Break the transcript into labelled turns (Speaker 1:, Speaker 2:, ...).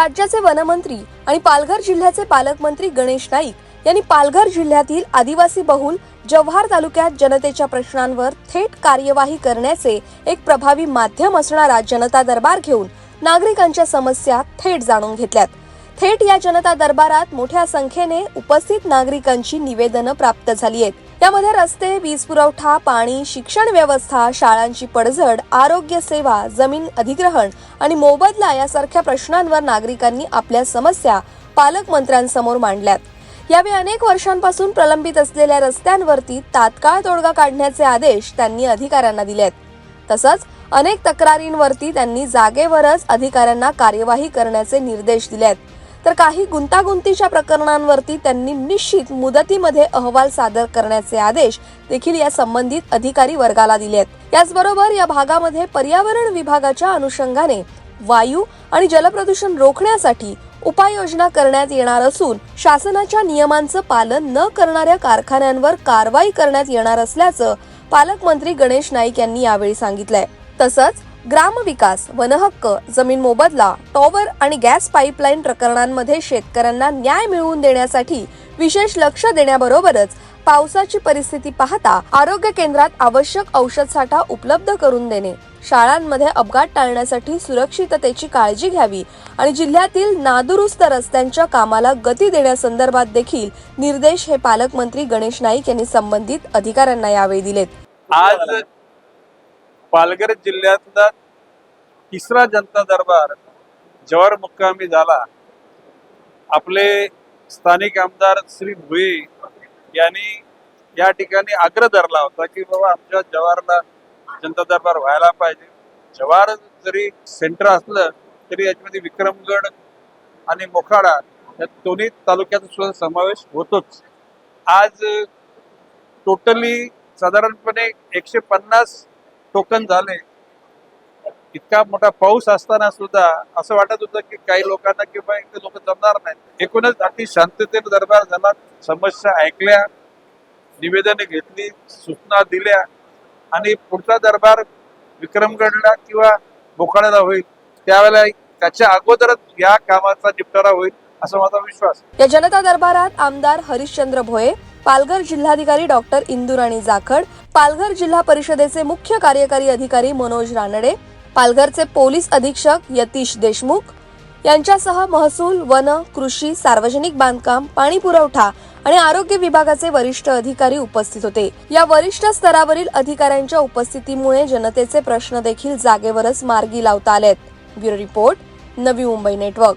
Speaker 1: राज्याचे वनमंत्री आणि पालघर जिल्ह्याचे पालकमंत्री गणेश नाईक यांनी पालघर जिल्ह्यातील आदिवासी बहुल जव्हार तालुक्यात जनतेच्या प्रश्नांवर थेट कार्यवाही करण्याचे एक प्रभावी माध्यम असणारा जनता दरबार घेऊन नागरिकांच्या समस्या थेट जाणून घेतल्यात. थेट या जनता दरबारात मोठ्या संख्येने उपस्थित नागरिकांची निवेदनं प्राप्त झाली आहेत. यामध्ये रस्ते वीज पुरवठा पाणी शिक्षण व्यवस्था शाळांची पडझड आरोग्य सेवा जमीन अधिग्रहण आणि मोबदला यासारख्या प्रश्नांवर नागरिकांनी आपल्या समस्या पालकमंत्र्यांसमोर मांडल्यात. यावेळी अनेक वर्षांपासून प्रलंबित असलेल्या रस्त्यांवरती तात्काळ तोडगा काढण्याचे आदेश त्यांनी अधिकाऱ्यांना दिलेत तसंच अनेक तक्रारींवरती त्यांनी जागेवरच अधिकाऱ्यांना कार्यवाही करण्याचे निर्देश दिलेत तर काही गुंतागुंतीच्या प्रकरणांवरती त्यांनी निश्चित मुदतीमध्ये अहवाल सादर करण्याचे आदेश देखील या संबंधित अधिकारी वर्गाला दिले आहेत. याचबरोबर या भागामध्ये पर्यावरण विभागाच्या अनुषंगाने वायू आणि जलप्रदूषण रोखण्यासाठी उपाययोजना करण्यात येणार असून शासनाच्या नियमांचं पालन न करणाऱ्या कारखान्यांवर कारवाई करण्यात येणार असल्याचं पालकमंत्री गणेश नाईक यांनी यावेळी सांगितलंय. तसंच ग्रामविकास वनहक्क जमीन मोबदला टॉवर आणि गॅस पाईपलाईन प्रकरणांमध्ये शेतकऱ्यांना न्याय मिळवून देण्यासाठी विशेष लक्ष देण्याबरोबरच पावसाची परिस्थिती पाहता आरोग्य केंद्रात आवश्यक औषध साठा उपलब्ध करून देणे. शाळांमध्ये अपघात टाळण्यासाठी सुरक्षिततेची काळजी घ्यावी आणि जिल्ह्यातील नादुरुस्त रस्त्यांच्या कामाला गती देण्यासंदर्भात देखील निर्देश हे पालकमंत्री गणेश नाईक यांनी संबंधित अधिकाऱ्यांना यावेळी दिलेत.
Speaker 2: आज पालघर जिल्ह्यातला तिसरा जनता दरबार जवार मुक्कामी झाला. आपले स्थानिक आमदार श्री भुये यांनी या ठिकाणी आग्रह धरला होता की बाबा आमच्या जवाहरला जनता दरबार व्हायला पाहिजे. जवाहर जरी सेंटर असलं तरी याच्यामध्ये विक्रमगड आणि मोखाडा या दोन्ही तालुक्याचा सुद्धा समावेश होतोच. आज टोटली साधारणपणे एकशे पन्नास टोकन झाले. इतका मोठा पाऊस असताना सुद्धा असं वाटत होतं की काही लोकांना किंवा इथे लोक जमणार नाहीत. एकूणच अति शांततेने दरबार झाला. समस्या ऐकल्या निवेदने घेतली सूचना दिल्या आणि पुढचा दरबार विक्रमगडला किंवा बोखाड्याला होईल. त्यावेळेला त्याच्या अगोदरच या कामाचा निपटारा होईल असा माझा विश्वास
Speaker 1: या जनता दरबारात आमदार हरिश्चंद्र भोये पालघर जिल्हाधिकारी डॉक्टर इंदुराणी जाखड पालघर जिल्हा परिषदेचे मुख्य कार्यकारी अधिकारी मनोज रानडे पालघरचे पोलीस अधीक्षक यतीश देशमुख यांच्यासह महसूल वन कृषी सार्वजनिक बांधकाम पाणी पुरवठा आणि आरोग्य विभागाचे वरिष्ठ अधिकारी उपस्थित होते. या वरिष्ठ स्तरावरील अधिकाऱ्यांच्या उपस्थितीमुळे जनतेचे प्रश्न देखील जागेवरच मार्गी लावता आलेत. Bureau report Navi Mumbai network.